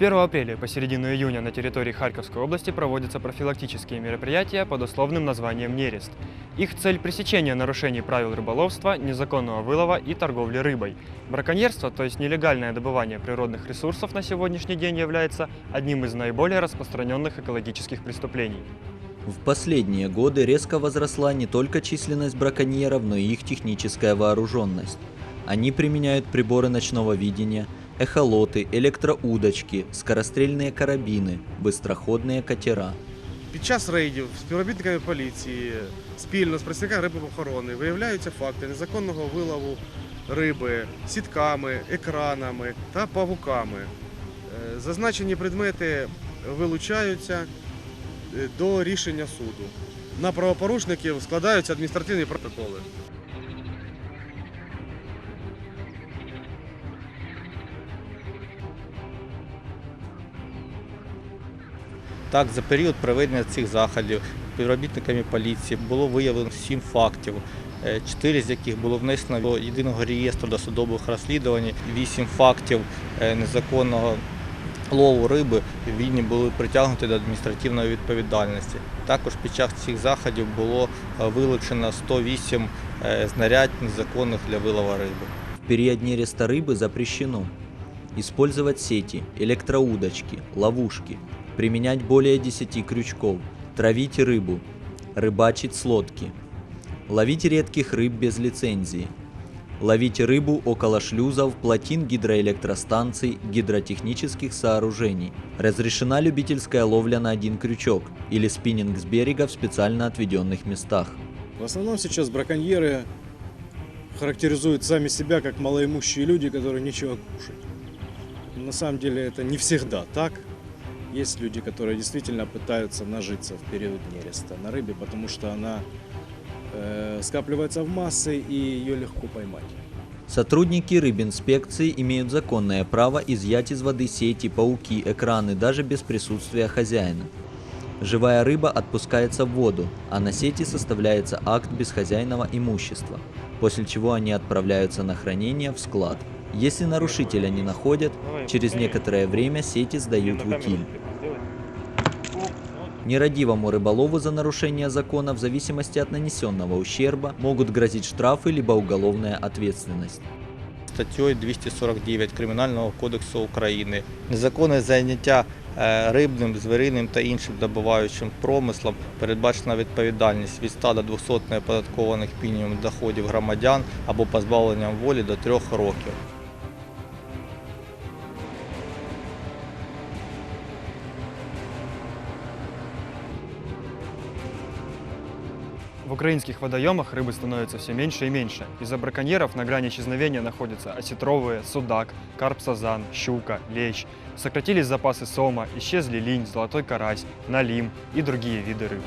1 апреля по середину июня на территории Харьковской области проводятся профилактические мероприятия под условным названием «Нерест». Их цель – пресечение нарушений правил рыболовства, незаконного вылова и торговли рыбой. Браконьерство, то есть нелегальное добывание природных ресурсов на сегодняшний день является одним из наиболее распространенных экологических преступлений. В последние годы резко возросла не только численность браконьеров, но и их техническая вооруженность. Они применяют приборы ночного видения, эхолоты, электроудочки, скорострельные карабины, быстроходные катера. Під час рейдів співробітниками поліції спільно з працівниками рибоохорони виявляються факти незаконного вилову риби сітками, екранами та павуками. Е, Зазначені предмети вилучаються е, до рішення суду. На правопорушників складаються адміністративні протоколи. Так, за період проведення цих заходів співробітниками поліції було виявлено сім фактів, е, чотири з яких було внесено до єдиного реєстру досудових розслідувань, вісім фактів е, незаконного лову риби вільні були притягнуті до адміністративної відповідальності. Також під час цих заходів було е, вилучено 108 е, знарядь незаконних для вилова риби. В период нереста рыбы запрещено использовать сети, электроудочки, ловушки, применять более 10 крючков, травить рыбу, рыбачить с лодки, ловить редких рыб без лицензии, ловить рыбу около шлюзов, плотин гидроэлектростанций, гидротехнических сооружений. Разрешена любительская ловля на один крючок или спиннинг с берега в специально отведенных местах. В основном сейчас браконьеры характеризуют сами себя как малоимущие люди, которые нечего кушать. На самом деле это не всегда так. Есть люди, которые действительно пытаются нажиться в период нереста на рыбе, потому что она э, скапливается в массы и ее легко поймать. Сотрудники рыбинспекции имеют законное право изъять из воды сети, пауки, экраны даже без присутствия хозяина. Живая рыба отпускается в воду, а на сети составляется акт безхозяйного имущества, после чего они отправляются на хранение в склад. Если нарушителя не находят, через некоторое время сети сдают в утиль. Нерадивому рыболову за нарушение закона в зависимости от нанесенного ущерба могут грозить штрафы либо уголовная ответственность. статтею 249 Кримінального кодексу України. Незаконне заняття е, рибним, звіриним та іншим добуваючим промислом передбачена відповідальність від 100 до 200 неоподаткованих мінімум доходів громадян або позбавленням волі до 3 років. В украинских водоемах рыбы становится все меньше и меньше. Из-за браконьеров на грани исчезновения находятся осетровые, судак, карп-сазан, щука, лещ. Сократились запасы сома, исчезли линь, золотой карась, налим и другие виды рыб.